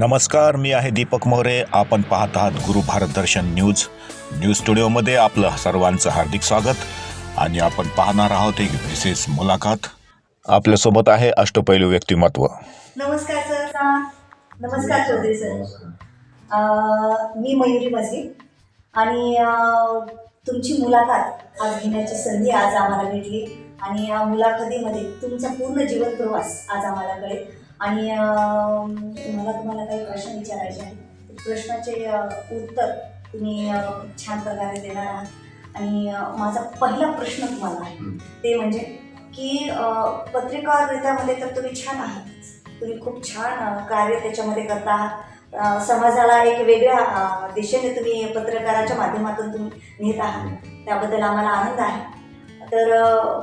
नमस्कार मी आहे दीपक मोरे. आपण पाहत आहात गुरु भारत दर्शन न्यूज. न्यूज स्टुडिओमध्ये आपलं सर्वांचं हार्दिक स्वागत. आणि आपण पाहणार आहोत एक विशेष मुलाखत. आपल्यासोबत आहे अष्टपैलू व्यक्तिमत्व. नमस्कार सर. नमस्कार चौधरी सर. मी मयुरी मजे आणि तुमची मुलाखत आज घेण्याची संधी आज आम्हाला भेटली. आणि या मुलाखतीमध्ये तुमचा पूर्ण जीवन प्रवास आज आम्हाला कळेल. आणि मला तुम्हाला काही प्रश्न विचारायचे आहेत. प्रश्नाचे उत्तर तुम्ही खूप छान प्रकारे देणार आहात. आणि माझा पहिला प्रश्न तुम्हाला आहे. ते म्हणजे की पत्रकाररित्यामध्ये तर तुम्ही छान आहात तुम्ही खूप छान कार्य त्याच्यामध्ये करता आहात. समाजाला एक वेगळ्या दिशेने तुम्ही पत्रकाराच्या माध्यमातून तुम्ही नेत आहात. त्याबद्दल आम्हाला आनंद आहे. तर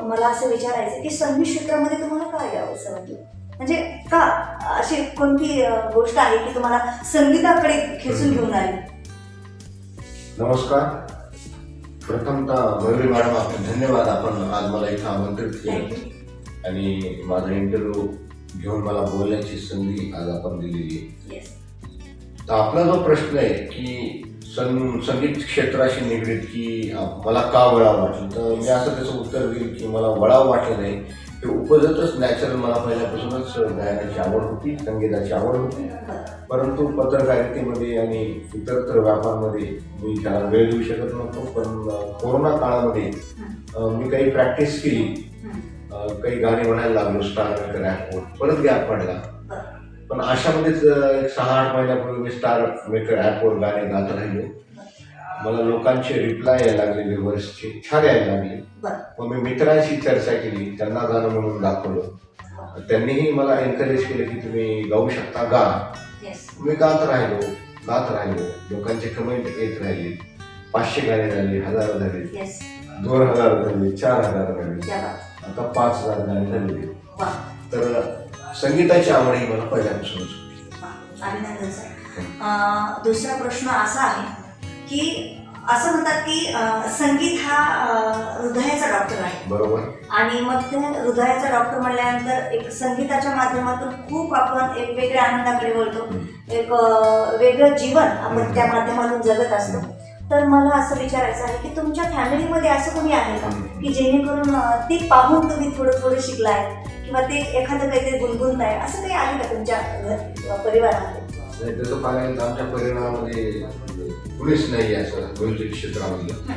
मला असं विचारायचं की संगीत क्षेत्रामध्ये तुम्हाला काय यावंसं वाटलं? म्हणजे का अशी कोणती गोष्ट आहे की तुम्हाला संगीताकडे खेचून घेऊन आली? नमस्कार. प्रथमतः मयुरी मॅडम आपण धन्यवाद. आपण आज मला इथं आमंत्रित केलं. आणि माझा इंटरव्ह्यू घेऊन मला बोलण्याची संधी आज आपण दिलेली आहे. तर आपला जो प्रश्न आहे की सं संगीत क्षेत्राशी निगडीत की मला का वळावं वाटलं? तर मी असं त्याचं उत्तर देईल की मला वळावं वाटलं नाही. ते उपजतच नॅचरल मला पहिल्यापासूनच गायनाची आवड होती संगीताची आवड होती. परंतु पत्रकारितेमध्ये आणि इतरत्र व्यापारमध्ये मी त्याला वेळ देऊ शकत नव्हतो. पण कोरोना काळामध्ये मी काही प्रॅक्टिस केली. काही गाणी म्हणायला लागलो स्टार मेकर ॲपवर परत गॅप पडला. पण अशामध्येच एक सहा आठ महिन्यापूर्वी मी स्टार मेकर ॲपवर गाणे गात राहिलो. मला लोकांचे रिप्लाय यायला लागले व्ह्युअर्सचे छान यायला लागले. मग मी मित्रांशी चर्चा केली त्यांना गाणं म्हणून दाखवलं. त्यांनीही मला एनकरेज केलं की तुम्ही गाऊ शकता गा. मी गात राहिलो गात राहिलो. लोकांचे कमेंट येत राहिले. पाचशे गाणे झाले हजार झाले. दोन हजार झाले चार हजार झाले. आता पाच हजार गाणे झाले. तर संगीताची आवड ही मला अं, दुसरा प्रश्न असा आहे की असं म्हणतात की संगीत हा हृदयाचा डॉक्टर आहे. बरोबर. आणि मग ते हृदयाचा डॉक्टर म्हणल्यानंतर एक संगीताच्या माध्यमातून खूप आपण एक वेगळ्या आनंदाकडे वळतो. एक वेगळं जीवन आपण त्या माध्यमातून जगत असतो. तर मला असं विचारायचं आहे की तुमच्या फॅमिलीमध्ये असं कोणी आहे का? की जेणेकरून ते पाहून तुम्ही थोडं थोडं शिकलाय किंवा ते एखादं काहीतरी गुणगुणताय? असं काही आहे का तुमच्या घर परिवारामध्ये? आणि तसं पाहिलं तर आमच्या परिणामामध्ये कुणीच नाही असं म्युझिक क्षेत्रामधलं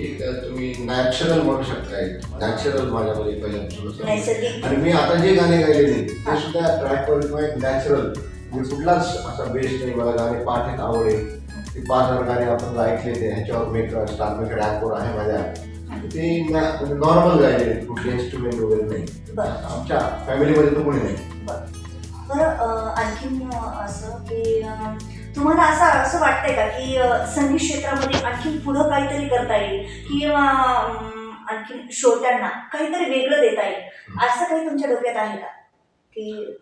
एक तुम्ही नॅचरल म्हणू शकताय. नॅचरल माझ्यामध्ये आहे. नैसर्गिक. आणि मी आता जे गाणे गायलेले ते सुद्धा ट्रॅकवर किंवा एक नॅचरल मी कुठलाच असा बेस नाही मला गाणे पाठ आहेत आवडेल. ते पाच हजार गाणे आपण ऐकले ते ह्याच्यावर मेकर स्टार मेकर ॲपवर आहे माझ्या. ते नॉर्मल गायले कुठले इन्स्ट्रुमेंट वगैरे नाही. आमच्या फॅमिलीमध्ये तर कोणी नाही. आणखीन असं की तुम्हाला असं असं वाटतंय का की संगीत क्षेत्रामध्ये आणखीन पुढं काहीतरी करता येईल? किंवा अं, आणखीन श्रोत्यांना काहीतरी वेगळं देता येईल? असं काही तुमच्या डोक्यात आहे का? की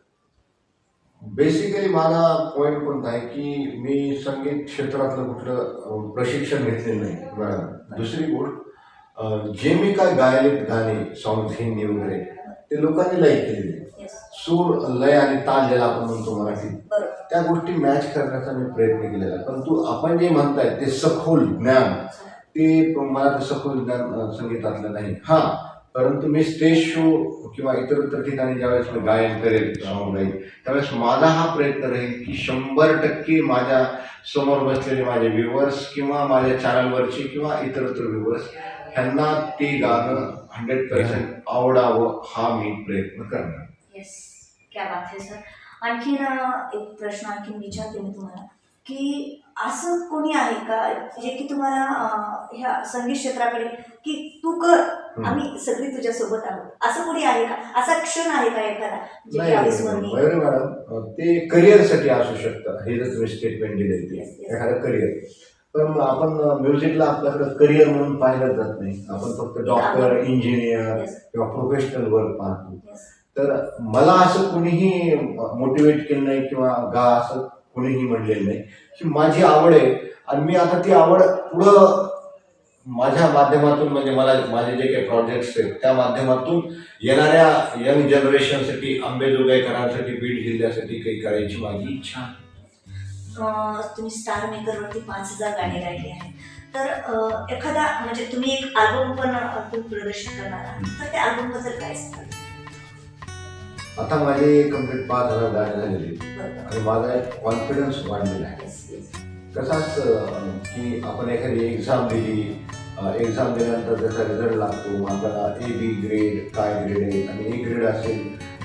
बेसिकली मला पॉईंट कोणता आहे की मी संगीत क्षेत्रातलं कुठलं प्रशिक्षण घेतलेलं नाही मॅडम. दुसरी गोष्ट जे मी काय गायलेत गाणे सॉंग हिंदी वगैरे ते लोकांनी लाईक केलेले. सूर लय आणि ताल ज्याला आपण म्हणतो मराठीत त्या गोष्टी मॅच करण्याचा मी प्रयत्न केलेला आहे. परंतु आपण जे म्हणताय ते सखोल ज्ञान ते मला ते सखोल ज्ञान संगीतातलं नाही. हा परंतु मी स्टेज शो किंवा इतर इतर ठिकाणी ज्यावेळेस मी गायन करेल गाईल त्यावेळेस माझा हा प्रयत्न राहील की शंभर टक्के माझ्यासमोर बसलेले माझे व्ह्युअर्स किंवा माझ्या चॅनलवरचे किंवा इतरत्र व्ह्युअर्स ह्यांना ते गाणं हंड्रेड पर्सेंट आवडावं हा मी प्रयत्न करणार. येस क्या बात आहे सर आणखीन एक प्रश्न आणखीन विचारते मी तुम्हाला की असं कोणी आहे का जे की तुम्हाला ह्या संगीत क्षेत्राकडे की तू कर आम्ही सगळी तुझ्या सोबत आहोत असं कोणी आहे का? असा क्षण आहे का एखादा मॅडम ते करिअरसाठी असू शकतं. हे जर तुम्ही स्टेटमेंट दिले. एखादं करिअर पण आपण म्युझिकला आपल्याकडे करिअर म्हणून पाहिलं जात नाही. आपण फक्त डॉक्टर इंजिनियर. किंवा प्रोफेशनल वर्क पाहतो. तर मला असं कोणीही मोटिवेट केलं नाही किंवा गा असं कोणीही म्हणलेलं नाही. की माझी आवड आहे. आणि मी आता ती आवड पुढं माझ्या माध्यमातून म्हणजे मला माझे जे काही प्रोजेक्ट्स आहेत त्या माध्यमातून येणाऱ्या यंग जनरेशनसाठी आंबेजोगाईकरांसाठी बीड जिल्ह्यासाठी काही करायची माझी इच्छा आहे. तुम्ही स्टार मेकरवरती पाच हजार गाणी गायली आहेत. तर एखादा म्हणजे तुम्ही एक अल्बम पण प्रदर्शित करणार आहात. तर त्या अल्बमबद्दल काय सांगाल? आता माझे कंप्लीट पाच हजार गाणे झालेले. आणि माझा एक कॉन्फिडन्स वाढलेला आहे. Yes, yes. कसं असतं की आपण एखादी एक्झाम दिली एक्झाम दिल्यानंतर त्याचा रिझल्ट लागतो आपल्याला ए बी ग्रेड काय ग्रेड आहे आणि ए ग्रेड असेल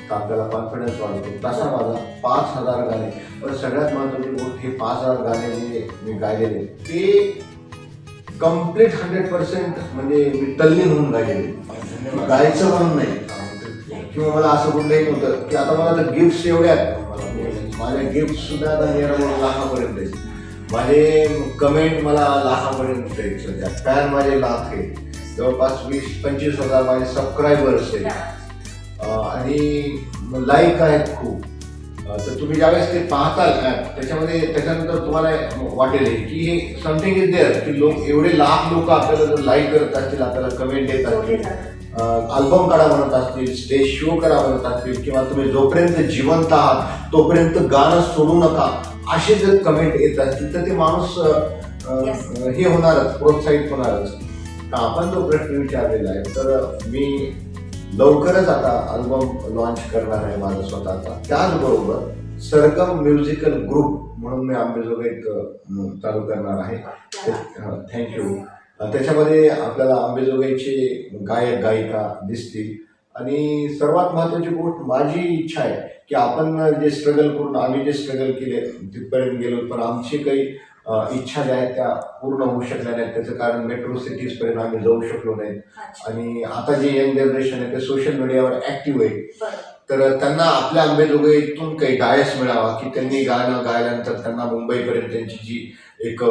तर आपल्याला कॉन्फिडन्स वाढतो. तसा माझा पाच हजार गाणे पण सगळ्यात महत्त्वाची गोष्ट हे पाच हजार गाणे जे मी गायलेले ते कंप्लीट हंड्रेड पर्सेंट म्हणजे मी तल्लीन होऊन गायलेले गायचं म्हणून नाही. किंवा मला असं कुठलंही नव्हतं की आता मला तर गिफ्ट्स एवढ्या आहेत. माझ्या गिफ्ट सुद्धा आता निरामूळ लाखापर्यंत आहेत माझे कमेंट मला लाखापर्यंत आहेत सध्या फॅन माझे लाख आहे जवळपास वीस पंचवीस हजार माझे सबस्क्रायबर्स आहेत. आणि लाईक आहेत खूप. तर तुम्ही ज्यावेळेस ते पाहताल त्याच्यामध्ये त्याच्यानंतर तुम्हाला वाटेल हे की हे समथिंग इज देअर की लोक एवढे लाख लोक आपल्याला जर लाईक करत असतील आपल्याला कमेंट देत जोडले असतील अल्बम काढा म्हणत असतील स्टेज शो करा म्हणत असतील किंवा तुम्ही जोपर्यंत जिवंत आहात तोपर्यंत गाणं सोडू नका असे जर कमेंट येत असतील तर ते माणूस हे होणारच प्रोत्साहित होणारच. आपण जो प्रश्न विचारलेला आहे? तर मी लवकरच आता अल्बम लॉन्च करणार आहे माझा स्वतःचा. त्याचबरोबर सरगम म्युझिकल ग्रुप म्हणून मी आंबेजोगाईत अं, चालू करणार आहे. थँक्यू त्याच्यामध्ये आपल्याला आंबेजोगाईचे गायक गायिका दिसतील. आणि सर्वात महत्त्वाची गोष्ट माझी इच्छा आहे की आपण जे स्ट्रगल करून आम्ही जे स्ट्रगल केले तिथपर्यंत गेलो पण आमची काही इच्छा ज्या आहेत त्या पूर्ण होऊ शकल्या नाहीत. त्याचं कारण मेट्रो सिटीजपर्यंत आम्ही जाऊ शकलो नाही आणि आता जे यंग जनरेशन आहे ते सोशल मीडियावर ॲक्टिव्ह आहे. तर त्यांना आपल्या आंबेजोगाईतून काही डायस मिळावा की त्यांनी गाणं गायल्यानंतर त्यांना मुंबईपर्यंत त्यांची जी एक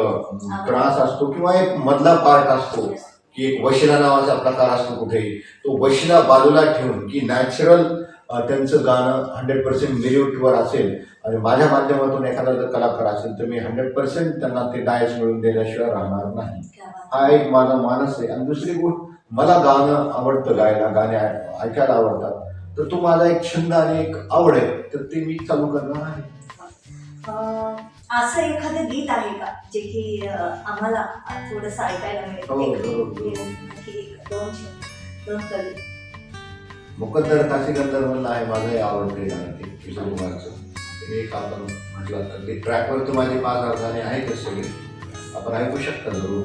त्रास असतो किंवा एक मधला पार्ट असतो की एक वशिला नावाचा प्रकार असतो कुठेही. तो वशिला बाजूला ठेवून की नॅचरल त्यांचं गाणं हंड्रेड पर्सेंट मिरिटवर असेल आणि माझ्या माध्यमातून एखादा जर कलाकार असेल तर मी हंड्रेड पर्सेंट त्यांना ते डायस मिळवून देण्याशिवाय राहणार नाही. हा एक माझा मानस आहे आणि दुसरी गोष्ट मला गाणं आवडतं गायला गाणे ऐकायला आवडतात तर तो माझा एक छंद आणि एक आवड आहे तर ते मी चालू करणार आहे असं एखादं गीत आहे का जे की आम्हाला थोडस ऐकायला हो, मिळेल हो, हो. दोन दोन मुकद्दर काशीगंधर म्हणलं आहे माझंही आवडते गाणं ते किशोर कुमारचं. एक आपण म्हटलं तर ते ट्रॅकवर तर माझे पाच गाणे आहेतच सगळे. आपण ऐकू शकता जरूर.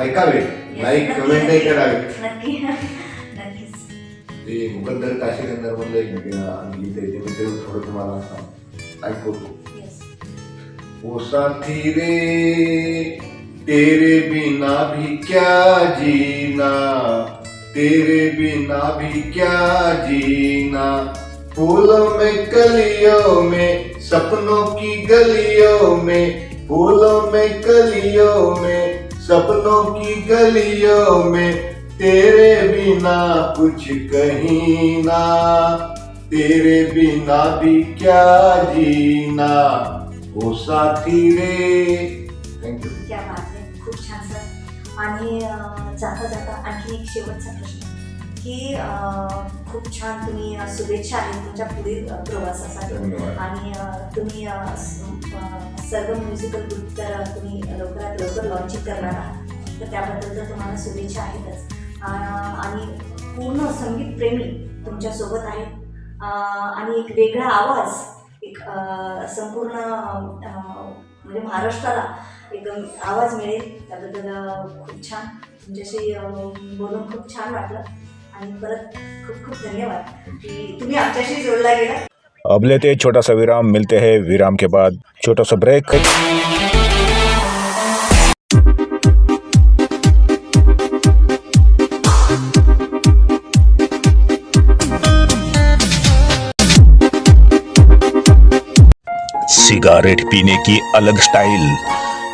ऐकावे लाईक कमेंटही करावे. ते मुकद्दर काशीगंधर मधलं एक गीत आहे ते मी ते थोडं तुम्हाला ऐकवतो. ओ साथी रे तेरे बिना भी क्या जीना? तेरे बिना भी क्या जीना? फूलों में, कलियों में, सपनों की गलियों में, फूलों में, कलियों में, सपनों की गलियों में, तेरे बिना कुछ कहीं ना। तेरे बिना भी क्या जीना? ओ साथी रे आणि जाता जाता आणखी एक शेवटचा प्रश्न. की खूप छान तुम्ही शुभेच्छा आहेत तुमच्या पुढील प्रवासासाठी. आणि तुम्ही सर्व म्युझिकल ग्रुप तर तुम्ही लवकरात लवकर लॉन्चिंग करणार आहात. तर त्याबद्दल तर तुम्हाला शुभेच्छा आहेतच. आणि पूर्ण संगीत प्रेमी तुमच्यासोबत आहेत. आणि एक वेगळा आवाज एक संपूर्ण म्हणजे महाराष्ट्राला एकदम आवाज मिळेल. त्याबद्दल खूप छान. तुमच्याशी बोलून खूप छान वाटलं. आणि परत खूप खूप धन्यवाद की तुम्ही आमच्याशी जोडला गेला. अब लेते छोटा सा विराम मिलते हैं विराम के बाद. छोटा सा ब्रेक सिगारेट पीने की अलग स्टाइल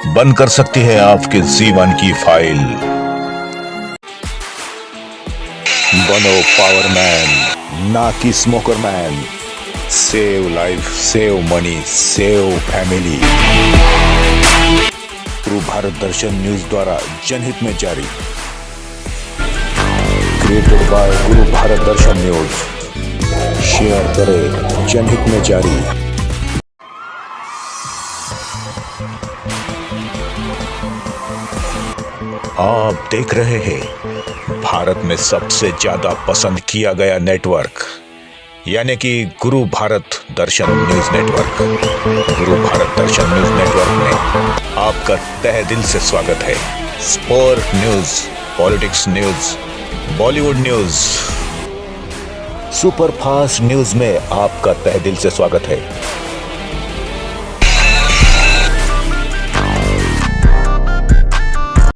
बंद कर सकती है आपके जीवन की फ़ाइल। बनो पावर मैन, ना कि smoker man. Save life, save money, save family. Guru Bharat Darshan news द्वारा जनहित में जारी। Created by Guru Bharat Darshan news. Share करें, जनहित में जारी। आप देख रहे हैं, भारत में सबसे ज़्यादा पसंद किया गया नेटवर्क यानी कि गुरु भारत दर्शन न्यूज़ नेटवर्क गुरु भारत दर्शन न्यूज़ नेटवर्क में आपका तहे दिल से स्वागत है। Sport news, politics news, Bollywood news. Super fast news में आपका तहे दिल से स्वागत है।